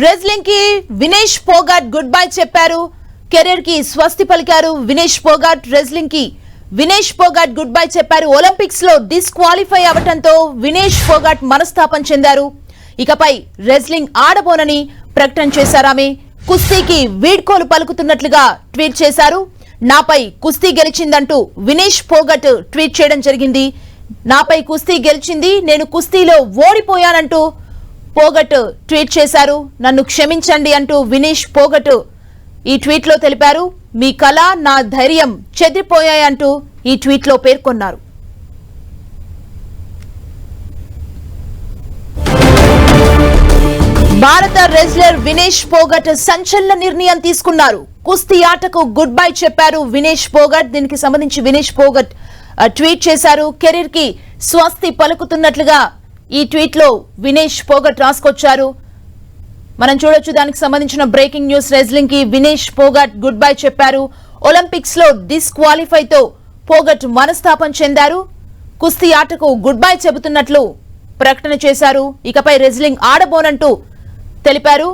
రెజ్లింగ్కి Vinesh Phogat good bye చెప్పారు. కెరీర్కి స్వస్తి పలికారు వినేష్ పోగాట్. రెజ్లింగ్కి వినేష్ పోగాట్ గుడ్ బై చెప్పారు. ఒలింపిక్స్లో డిస్క్వాలిఫై అవటంతో వినేష్ పోగాట్ మనస్తాపం చెందారు. ఇకపై రెజ్లింగ్ ఆడబోనని ప్రకటన చేశారామె కుస్తీకి వీడ్కోలు పలుకుతున్నట్లుగా ట్వీట్ చేశారు. నాపై కుస్తీ గెలిచిందంటూ వినేష్ పోగట్ ట్వీట్ చేయడం జరిగింది. నాపై కుస్తీ గెలిచింది. నేను కుస్తీలో ఓడిపోయానంటూ పోగట్ ట్వీట్ చేశారు. నన్ను క్షమించండి అంటూ వినేష్ పోగట్ ఈ ట్వీట్లో తెలిపారు మీ కళ నా ధైర్యం చెదిరిపోయాయంటూ ఈ ట్వీట్లో పేర్కొన్నారు. భారత రెజ్లర్ వినేష్ పోగట్ సంచలన నిర్ణయం తీసుకున్నారు. కుస్తీ ఆటకు గుడ్ బై చెప్పారు వినేష్ పోగట్. దీనికి సంబంధించి వినేష్ పోగట్ ట్వీట్ చేశారు. కెరీర్కి స్వస్తి పలుకుతున్నట్లుగా ఈ ట్వీట్లో వినేష్ పోగట్ రాసుకొచ్చారు. మనం చూడొచ్చు దానికి సంబంధించిన బ్రేకింగ్ న్యూస్ రెజ్లింగ్కి వినేష్ పోగట్ గుడ్ బై చెప్పారు. ఒలింపిక్స్లో డిస్క్వాలిఫైతో పోగట్ మనస్తాపం చెందారు. కుస్తీ ఆటకు గుడ్ బై చెబుతున్నట్లు ప్రకటన చేశారు. ఇకపై రెజ్లింగ్ ఆడబోనంటూ తెలిపారు.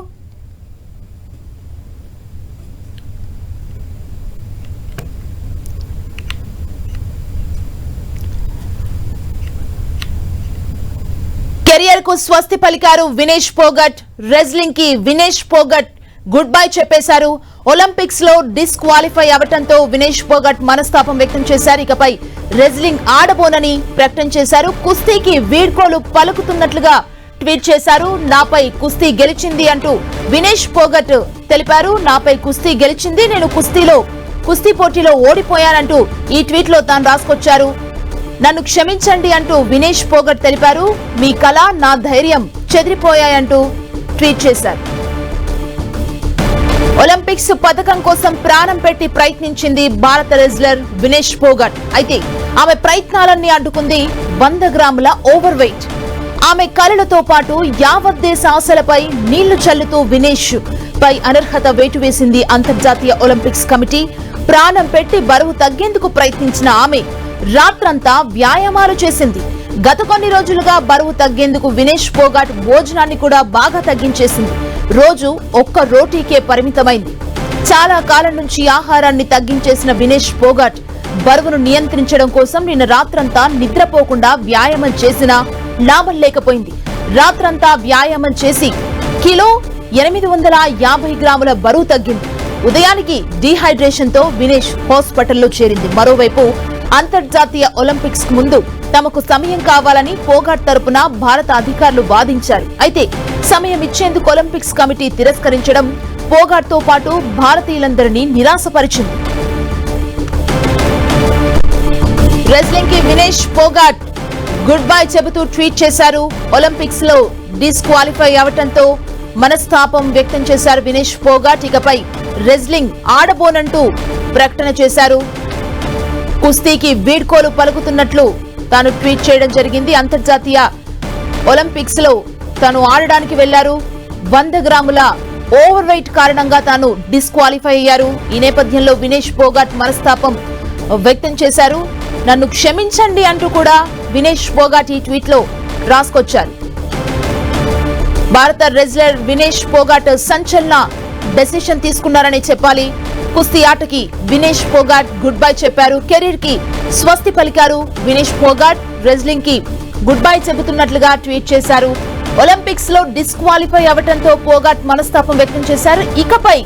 కెరియర్కు స్వస్తి పలికారు వినేష్ పోగట్. రెజ్లింగ్కి వినేష్ పోగట్ గుడ్ బై చెప్పేశారు. ఒలింపిక్స్లో డిస్క్వాలిఫై అవటంతో వినేష్ పోగట్ మనస్తాపం వ్యక్తం చేశారు. ఇకపై రెజ్లింగ్ ఆడబోనని ప్రకటన చేశారు. కుస్తీకి వీడ్కోలు పలుకుతున్నట్లుగా ట్వీట్ చేశారు. నాపై కుస్తీ గెలిచింది అంటూ వినేష్ పోగట్ తెలిపారు. నాపై కుస్తీ గెలిచింది. నేను కుస్తీలో కుస్తీ పోటీలో ఓడిపోయానంటూ ఈ ట్వీట్లో తాను రాసుకొచ్చారు. నన్ను క్షమించండి అంటూ వినేష్ పోగట్ తెలిపారు. మీ కళ నా ధైర్యం చెదిరిపోయాయంటూ ట్వీట్ చేశారు. ఒలింపిక్స్ పథకం కోసం ప్రాణం పెట్టి ప్రయత్నించింది భారత రెజ్లర్ వినేష్ పోగట్. అయితే ఆమె ప్రయత్నాలన్నీ అడ్డుకుంది వంద గ్రాముల ఓవర్ వెయిట్ ఆమె కళలతో పాటు యావత్ దేశ ఆశలపై నీళ్ళు చల్లుతూ వినేష్ పై అనర్హత వేటు వేసింది అంతర్జాతీయ ఒలింపిక్స్ కమిటీ. ప్రాణం పెట్టి బరువు తగ్గేందుకు ప్రయత్నించిన ఆమె రాత్రంతా వ్యాయామాలు చేసింది. గత కొన్ని రోజులుగా బరువు తగ్గేందుకు వినేష్ పోగాట్ భోజనాన్ని కూడా బాగా తగ్గించేసింది. రోజు ఒక్క రోటీకే పరిమితమైంది. చాలా కాలం నుంచి ఆహారాన్ని తగ్గించేసిన వినేష్ పోగాట్ బరువును నియంత్రించడం కోసం నిన్న రాత్రంతా నిద్రపోకుండా వ్యాయామం చేసినా లాభం లేకపోయింది. రాత్రంతా వ్యాయామం చేసి కిలో ఎనిమిది వందల యాభై గ్రాముల బరువు తగ్గింది. ఉదయానికి డీహైడ్రేషన్తో వినేష్ హాస్పిటల్లో చేరింది. మరోవైపు అంతర్జాతీయ ఒలింపిక్స్ ముందు తమకు సమయం కావాలని పోగాట్ తరపున భారత అధికారులు వాదించారు. అయితే సమయం ఇచ్చేందుకు ఒలింపిక్స్ కమిటీ తిరస్కరించడం పోగాట్తో పాటు భారతీయులందరినీ నిరాశపరిచింది. రెస్లింగ్కి వినేష్ పోగాట్ గుడ్ బై చెబుతూ ట్వీట్ చేశారు. ఒలింపిక్స్లో డిస్క్వాలిఫై అవటంతో మనస్తాపం వ్యక్తం చేశారు వినేష్ పోగాట్ ఇకపై రెజ్లింగ్ ఆడబోనంటూ ప్రకటన చేశారు. కుస్తీకి వీడ్కోలు పలుకుతున్నట్లు తాను ట్వీట్ చేయడం జరిగింది. అంతర్జాతీయ ఒలింపిక్స్లో తాను ఆడడానికి వెళ్ళారు. వంద గ్రాముల ఓవర్ వెయిట్ కారణంగా తాను డిస్క్వాలిఫై అయ్యారు. ఈ నేపథ్యంలో వినేష్ పోగాట్ మనస్తాపం వ్యక్తం చేశారు. నన్ను క్షమించండి అంటూ కూడా వినేష్ పోగాట్ ఈ ట్వీట్లో రాసుకొచ్చారు. భారత రెజ్లర్ వినేష్ పోగాట్ సంచలన డెసిషన్ తీసుకున్నారని చెప్పాలి. కుస్తీ ఆటకి వినేష్ పోగాట్ గుడ్ బై చెప్పారు. కెరీర్కి స్వస్తి పలికారు వినేష్ పోగాట్ రెజ్లింగ్కి గుడ్ బై చెబుతున్నట్లుగా ట్వీట్ చేశారు. ఒలింపిక్స్లో డిస్క్వాలిఫై అవటంతో పోగాట్ మనస్తాపం వ్యక్తం చేశారు. ఇకపై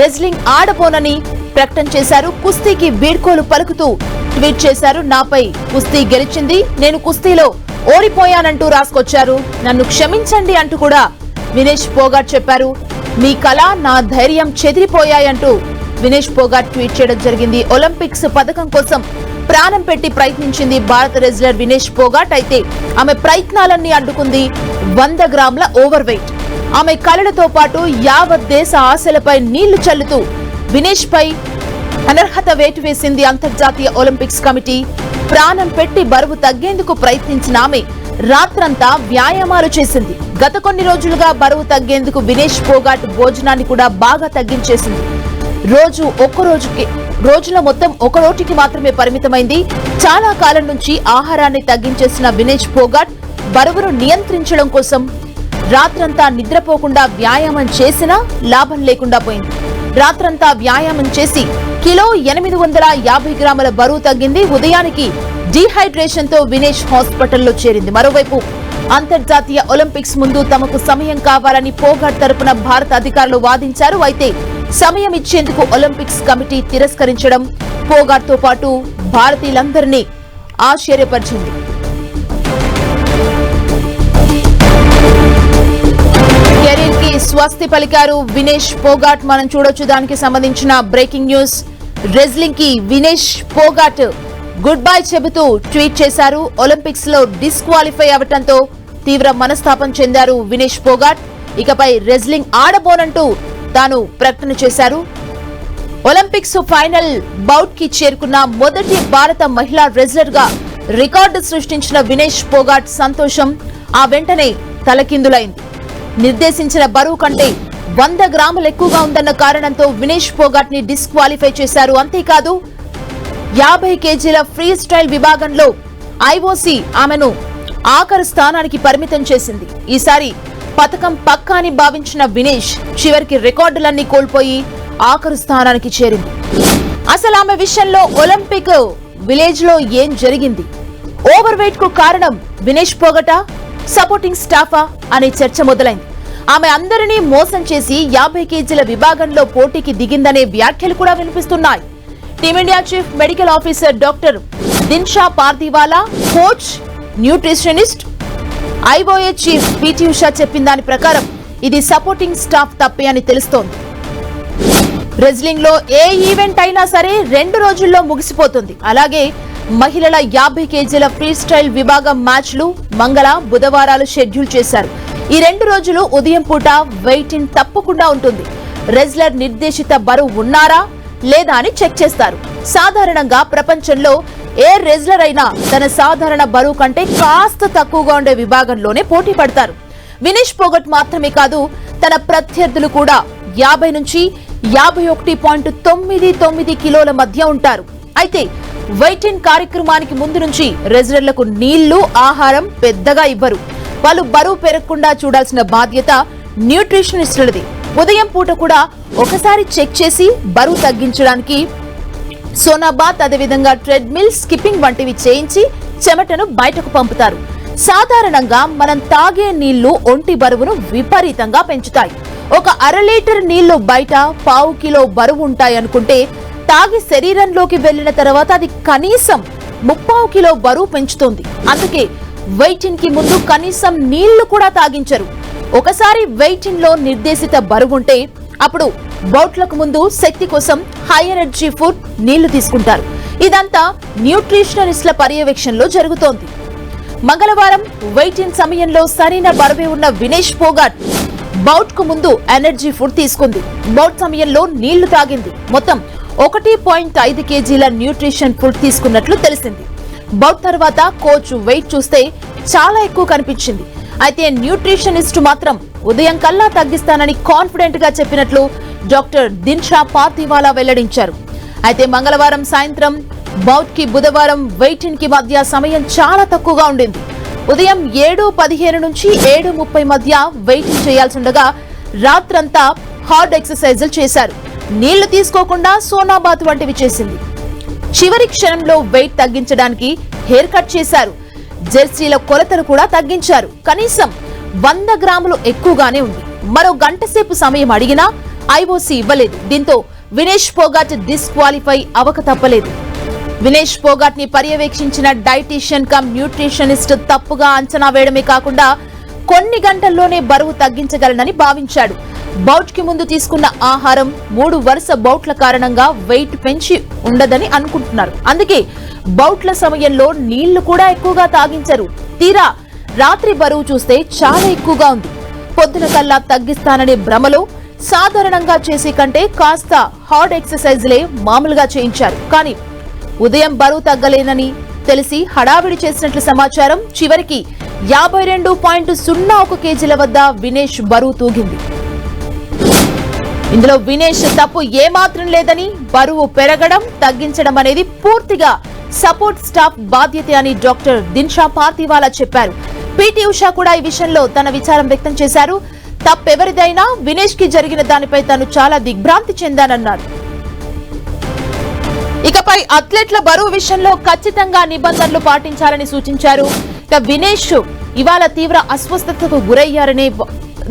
రెజ్లింగ్ ఆడబోనని ప్రకటన చేశారు. కుస్తీకి వీడ్కోలు పలుకుతూ ట్వీట్ చేశారు. నాపై కుస్తీ గెలిచింది. నేను కుస్తీలో ఓడిపోయానంటూ రాసుకొచ్చారు. నన్ను క్షమించండి అంటూ కూడా వినేష్ పోగాట్ చెప్పారు. మీ కళ నా ధైర్యం చెదిరిపోయాయంటూ వినేష్ పోగాట్ ట్వీట్ చేయడం జరిగింది. ఒలింపిక్స్ పథకం కోసం ప్రాణం పెట్టి ప్రయత్నించింది భారత రెజ్లర్ వినేష్ పోగాట్ అయితే ఆమె ప్రయత్నాలన్నీ అడ్డుకుంది వంద గ్రాముల ఓవర్ వెయిట్ ఆమె కళలతో పాటు యావత్ దేశ ఆశలపై నీళ్ళు చల్లుతూ వినేష్ పై అనర్హత వేటు వేసింది అంతర్జాతీయ ఒలింపిక్స్ కమిటీ. ప్రాణం పెట్టి బరువు తగ్గేందుకు ప్రయత్నించిన ఆమె రాత్రంతా వ్యాయామాలు చేసింది. గత కొన్ని రోజులుగా బరువు తగ్గేందుకు వినేష్ పోగాట్ భోజనాన్ని కూడా బాగా తగ్గించేసింది. రోజు ఒక్క రోజుకి రోజుల మొత్తం ఒక రోటికి మాత్రమే పరిమితమైంది. చాలా కాలం నుంచి ఆహారాన్ని తగ్గించేసిన వినేష్ పోగాట్ బరువును నియంత్రించడం కోసం రాత్రంతా నిద్రపోకుండా వ్యాయామం చేసినా లాభం లేకుండా పోయింది. రాత్రంతా వ్యాయామం చేసి కిలో ఎనిమిది వందల యాభై గ్రాముల బరువు తగ్గింది. ఉదయానికి డీహైడ్రేషన్తో వినేష్ హాస్పిటల్లో చేరింది. మరోవైపు అంతర్జాతీయ ఒలింపిక్స్ ముందు తమకు సమయం కావాలని పోగాట్ తరపున భారత అధికారులు వాదించారు. అయితే సమయం ఇచ్చేందుకు ఒలింపిక్స్ కమిటీ తిరస్కరించడం పోగాట్తో పాటు భారతీయులందరినీ ఆశ్చర్యపరిచింది. కెరీర్కి స్వస్తి పలికారు వినేష్ పోగాట్. మనం చూడొచ్చు దానికి సంబంధించిన బ్రేకింగ్ న్యూస్. రెజ్లింగ్కి వినేష్ పోగాట్ గుడ్ బై చెబుతూ ట్వీట్ చేశారు. ఒలింపిక్స్లో డిస్క్వాలిఫై అవటంతో తీవ్ర మనస్తాపం చెందారు వినేష్ పోగాట్. ఇకపై రెజ్లింగ్ ఆడబోనంటూ తాను ప్రకటన చేశారు. ఒలింపిక్స్ ఫైనల్ బౌట్కి చేరుకున్న మొదటి భారత మహిళా రెజ్లర్గా రికార్డు సృష్టించిన వినేష్ పోగాట్ సంతోషం ఆ వెంటనే తలకిందులైంది. నిర్దేశించిన బరువు కంటే వంద గ్రాములు ఎక్కువగా ఉందన్న కారణంతో వినేష్ పోగాట్ని డిస్క్వాలిఫై చేశారు. అంతేకాదు యాభై కేజీల ఫ్రీ స్టైల్ విభాగంలో ఐఓసీ ఆమెను ఆఖరు స్థానానికి పరిమితం చేసింది. ఈసారి పథకం పక్కా అని భావించిన వినేష్ చివరికి రికార్డులన్నీ కోల్పోయి ఆఖరు స్థానానికి చేరింది. అసలు ఆమె విషయంలో ఒలింపిక్ విలేజ్లో ఏం జరిగింది? ఓవర్ వెయిట్కు కారణం వినేష్ పోగట సపోర్టింగ్ స్టాఫా అనే చర్చ మొదలైంది. ఆమె అందరినీ మోసం చేసి యాభై కేజీల విభాగంలో పోటీకి దిగిందనే వ్యాఖ్యలు కూడా వినిపిస్తున్నాయి. Team India chief medical officer doctor Dinshaw Pardiwala coach nutritionist IOA chief PT Usha చెప్పిన దాని ప్రకారం ఇది సపోర్టింగ్ స్టాఫ్ తప్పే అని తెలుస్తోంది. రెజ్లింగ్లో ఏ ఈవెంట్ అయినా సరే రెండు రోజుల్లో ముగిసిపోతుంది. అలాగే మహిళల యాభై కేజీల ఫ్రీ స్టైల్ విభాగం మ్యాచ్లు మంగళ బుధవారాలు షెడ్యూల్ చేశారు. ఈ రెండు రోజులు ఉదయం పూట వెయిటింగ్ తప్పకుండా ఉంటుంది. రెజ్లర్ నిర్దేశిత బరువు ఉన్నారా లేదా అని చెక్ చేస్తారు. సాధారణంగా ప్రపంచంలో ఏ రెజ్లర్ అయినా తన సాధారణ బరువు కంటే కాస్త తక్కువగా ఉండే విభాగంలోనే పోటీ పడతారు. వినేష్ పోగట్ మాత్రమే కాదు తన ప్రత్యర్థులు కూడా యాభై నుంచి యాభై ఒకటి పాయింట్ తొమ్మిది తొమ్మిది కిలోల మధ్య ఉంటారు. అయితే వెయిట్ ఇన్ కార్యక్రమానికి ముందు నుంచి రెజ్లర్లకు నీళ్ళు ఆహారం పెద్దగా ఇవ్వరు. వాళ్ళు బరువు పెరగకుండా చూడాల్సిన బాధ్యత న్యూట్రిషనిస్టులది. ఉదయం పూట కూడా ఒకసారి చెక్ చేసి బరువు తగ్గించడానికి సోనాబాత్ అదేవిధంగా ట్రెడ్మిల్ స్కిప్పింగ్ వంటివి చేయించి చెమటను బయటకు పంపుతారు. సాధారణంగా మనం తాగే నీళ్ళు ఒంటి బరువును విపరీతంగా పెంచుతాయి. ఒక అర లీటర్ నీళ్ళు బయట పావు కిలో బరువు ఉంటాయి అనుకుంటే తాగి శరీరంలోకి వెళ్ళిన తర్వాత అది కనీసం ముప్పావు కిలో బరువు పెంచుతుంది. అందుకే వెయిటింగ్కి ముందు కనీసం నీళ్ళు కూడా తాగించరు. ఒకసారి వెయిటింగ్లో నిర్దేశిత బరువుంటే అప్పుడు బౌట్లకు ముందు శక్తి కోసం హై ఎనర్జీ ఫుడ్ నీళ్ళు తీసుకుంటారు. ఇదంతా న్యూట్రిషనలిస్ట్ల పర్యవేక్షణలో జరుగుతోంది. మంగళవారం వెయిటింగ్ సమయంలో సరైన బరువే ఉన్న వినేష్ పోగాట్ బౌట్కు ముందు ఎనర్జీ ఫుడ్ తీసుకుంది. బౌట్ సమయంలో నీళ్ళు తాగింది. మొత్తం ఒకటి పాయింట్ ఐదు కేజీల న్యూట్రిషన్ ఫుడ్ తీసుకున్నట్లు తెలిసింది. బౌట్ తర్వాత కోచ్ వెయిట్ చూస్తే చాలా ఎక్కువ కనిపించింది. అయితే న్యూట్రిషనిస్ట్ మాత్రం ఉదయం కల్లా తగ్గిస్తానని కాన్ఫిడెంట్గా చెప్పినట్లు డాక్టర్ దిన్షా పార్థివాలా వెల్లడించారు. అయితే మంగళవారం సాయంత్రం బౌట్కి బుధవారం వెయిటింగ్కి మధ్య సమయం చాలా తక్కువగా ఉండింది. ఉదయం ఏడు పదిహేను నుంచి ఏడు ముప్పై మధ్య వెయిటింగ్ చేయాల్సి ఉండగా రాత్రంతా హార్డ్ ఎక్సర్సైజులు చేశారు. నీళ్ళు తీసుకోకుండా సోనాబాత్ వంటివి చేసింది. చివరి క్షణంలో వెయిట్ తగ్గించడానికి హెయిర్ కట్ చేశారు. జెర్సీల కొలతలు కూడా తగ్గించారు. కనీసం వంద గ్రాములు ఎక్కువగానే ఉంది. మరో గంట సేపు సమయం అడిగినా ఐఓసీ ఇవ్వలేదు. దీంతో వినేష్ పోగాట్ డిస్క్వాలిఫై అవక తప్పలేదు. వినేష్ పోగాట్ని పర్యవేక్షించిన డైటీషియన్ కమ్ న్యూట్రిషనిస్ట్ తప్పుగా అంచనా వేయడమే కాకుండా కొన్ని గంటల్లోనే బరువు తగ్గించగలనని భావించాడు. బౌట్కి ముందు తీసుకున్న ఆహారం మూడు వరుస బౌట్ల కారణంగా వెయిట్ పెంచి ఉండదని అనుకుంటున్నారు. అందుకే బౌట్ల సమయంలో నీళ్ళు కూడా ఎక్కువగా తాగించరు. తీరా రాత్రి బరువు చూస్తే చాలా ఎక్కువగా ఉంది. పొద్దున కల్లా తగ్గిస్తాననే భ్రమలో సాధారణంగా చేసే కంటే కాస్త హార్డ్ ఎక్సర్సైజ్లే మామూలుగా చేయించారు. కానీ ఉదయం బరువు తగ్గలేనని తెలిసి హడావిడి చేసినట్లు సమాచారం చివరికి యాభై రెండు పాయింట్ సున్నా ఒక కేజీల వద్ద వినేష్ బరువు తూగింది. ఇందులో వినేష్ తప్పు ఏమాత్రం లేదని బరువు పెరగడం తగ్గించడం అనేది పూర్తిగా సపోర్ట్ స్టాఫ్ బాధ్యత అని డాక్టర్ దిన్షా పార్తివాలా చెప్పారు. పిటి ఉషా కూడా ఈ విషయంలో తన విచారం వ్యక్తం చేశారు. తప్పెవరిదైనా వినేష్కి జరిగిన దానిపై తాను చాలా దిగ్భ్రాంతి చెందానన్నారు. ఇకపై అథ్లెట్ల బరువు విషయంలో ఖచ్చితంగా నిబంధనలు పాటించాలని సూచించారు. ఇక వినేష్ ఇవాళ తీవ్ర అస్వస్థతకు గురయ్యారనే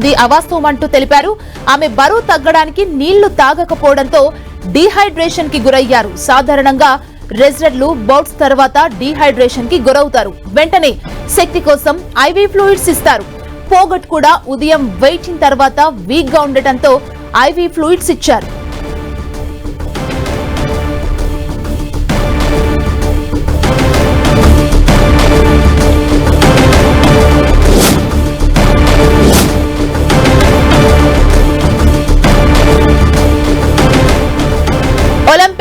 ది అవాస్తవం అంటూ తెలిపారు. ఆమె బరువు తగ్గడానికి నీళ్ళు తాగకపోవడంతో డీహైడ్రేషన్కి గురయ్యారు. సాధారణంగా రెసిడెంట్లు బౌట్స్ తర్వాత డీహైడ్రేషన్కి గురవుతారు. వెంటనే శక్తి కోసం ఐవీ ఫ్లూయిడ్స్ ఇస్తారు. పోగట్ కూడా ఉదయం వెయిటింగ్ తర్వాత వీక్గా ఉండటంతో ఐవీ ఫ్లూయిడ్స్ ఇచ్చారు.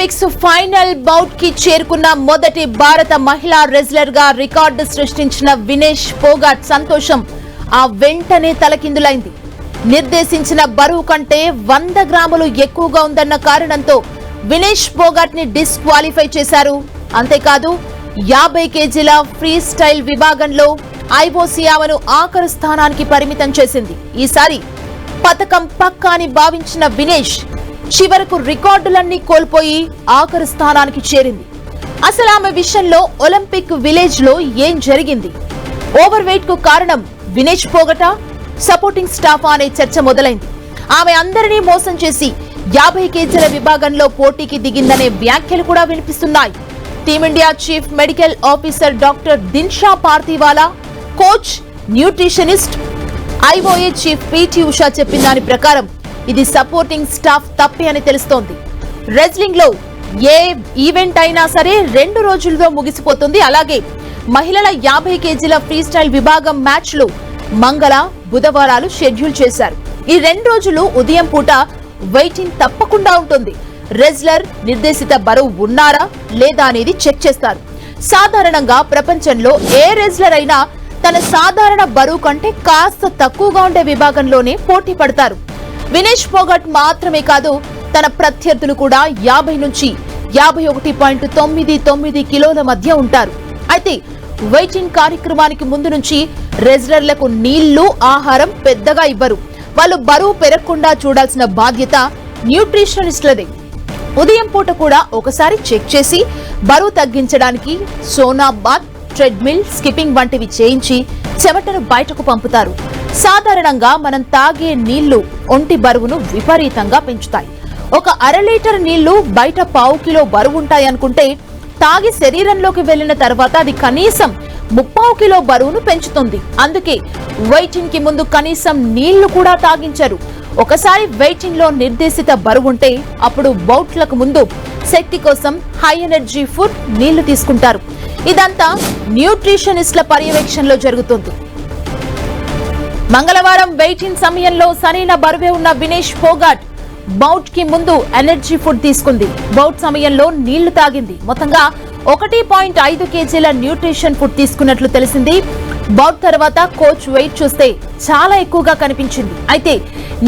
ఒలింపిక్స్ ఫైనల్ బౌట్కి చేరుకున్న మొదటి భారత మహిళా రెజ్లర్గా రికార్డు సృష్టించిన వినేష్ పోగాట్ సంతోషం ఆ వెంటనే తలకిందులైంది. నిర్దేశించిన బరువు కంటే వంద గ్రాములు ఎక్కువగా ఉందన్న కారణంతో వినేష్ పోగాట్ని డిస్క్వాలిఫై చేశారు. అంతేకాదు యాభై కేజీల ఫ్రీ స్టైల్ విభాగంలో ఐఓసీ ఆమెను ఆఖరు స్థానానికి పరిమితం చేసింది. ఈసారి పథకం పక్కా అని భావించిన వినేష్ చివరకు రికార్డులన్నీ కోల్పోయి ఆఖరు స్థానానికి చేరింది. అసలు ఆమె విషయంలో ఒలింపిక్ విలేజ్లో ఏం జరిగింది? ఓవర్ వెయిట్కు కారణం వినేష్ పోగట సపోర్టింగ్ స్టాఫ్ అనే చర్చ మొదలైంది. ఆమె అందరినీ మోసం చేసి యాభై కేజీల విభాగంలో పోటీకి దిగిందనే వ్యాఖ్యలు కూడా వినిపిస్తున్నాయి. Team India chief medical officer doctor Dinshaw Pardiwala coach nutritionist IOA chief PT Usha చెప్పిన దాని ప్రకారం ఇది సపోర్టింగ్ స్టాఫ్ తప్పే అని తెలుస్తోంది. రెజ్లింగ్లో ఏ ఈవెంట్ అయినా సరే రెండు రోజుల్లో ముగిసిపోతుంది. అలాగే మహిళల యాభై కేజీల ఫ్రీ స్టైల్ విభాగం మ్యాచ్లు మంగళ బుధవారాలు షెడ్యూల్ చేశారు. ఈ రెండు రోజులు ఉదయం పూట వెయిటింగ్ తప్పకుండా ఉంటుంది. రెజ్లర్ నిర్దేశిత బరువు ఉన్నారా లేదా అనేది చెక్ చేస్తారు. సాధారణంగా ప్రపంచంలో ఏ రెజ్లర్ అయినా తన సాధారణ బరువు కంటే కాస్త తక్కువగా ఉండే విభాగంలోనే పోటీ పడతారు. వినేష్ పోగట్ మాత్రమే కాదు తన ప్రత్యర్థులు కూడా యాభై నుంచి యాభై ఒకటి పాయింట్ తొమ్మిది తొమ్మిది కిలోల మధ్య ఉంటారు. అయితే వెయిటింగ్ కార్యక్రమానికి ముందు నుంచి రెజ్లర్లకు నీళ్ళు ఆహారం పెద్దగా ఇవ్వరు. వాళ్ళు బరువు పెరగకుండా చూడాల్సిన బాధ్యత న్యూట్రిషనిస్ట్లదే. ఉదయం పూట కూడా ఒకసారి చెక్ చేసి బరువు తగ్గించడానికి సోనా బాత్ ట్రెడ్మిల్ స్కిప్పింగ్ వంటివి చేయించి చెమటను బయటకు పంపుతారు. సాధారణంగా మనం తాగే నీళ్ళు ఒంటి బరువును విపరీతంగా పెంచుతాయి. ఒక అర లీటర్ నీళ్ళు బయట పావు కిలో బరువు ఉంటాయి అనుకుంటే తాగి శరీరంలోకి వెళ్ళిన తర్వాత అది కనీసం ముప్పావు కిలో బరువును పెంచుతుంది. అందుకే వెయిటింగ్కి ముందు కనీసం నీళ్ళు కూడా తాగించరు. ఒకసారి వెయిటింగ్లో నిర్దేశిత బరువు ఉంటే అప్పుడు బౌట్లకు ముందు శక్తి కోసం హై ఎనర్జీ ఫుడ్ నీళ్ళు తీసుకుంటారు. ఇదంతా న్యూట్రిషనిస్ట్ల పర్యవేక్షణలో జరుగుతుంది. మంగళవారం వెయిటింగ్ సమయంలో సరైన బరువే ఉన్న వినేష్ ఫోగాట్ బౌట్కి ముందు ఎనర్జీ ఫుడ్ తీసుకుంది. బౌట్ సమయంలో నీళ్ళు తాగింది. మొత్తంగా ఒకటి పాయింట్ ఐదు కేజీల న్యూట్రిషన్ ఫుడ్ తీసుకున్నట్లు తెలిసింది. బౌట్ తర్వాత కోచ్ వెయిట్ చూస్తే చాలా ఎక్కువగా కనిపించింది. అయితే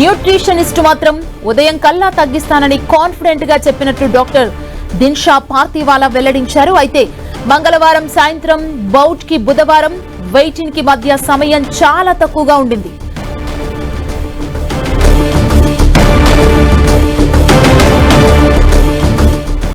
న్యూట్రిషనిస్ట్ మాత్రం ఉదయం కల్లా తగ్గిస్తానని కాన్ఫిడెంట్గా చెప్పినట్లు డాక్టర్ దిన్షా పార్థివాలా వెల్లడించారు. అయితే మంగళవారం సాయంత్రం బౌట్కి బుధవారం వెయిటింగ్కి మధ్య సమయం చాలా తక్కువగా ఉండింది.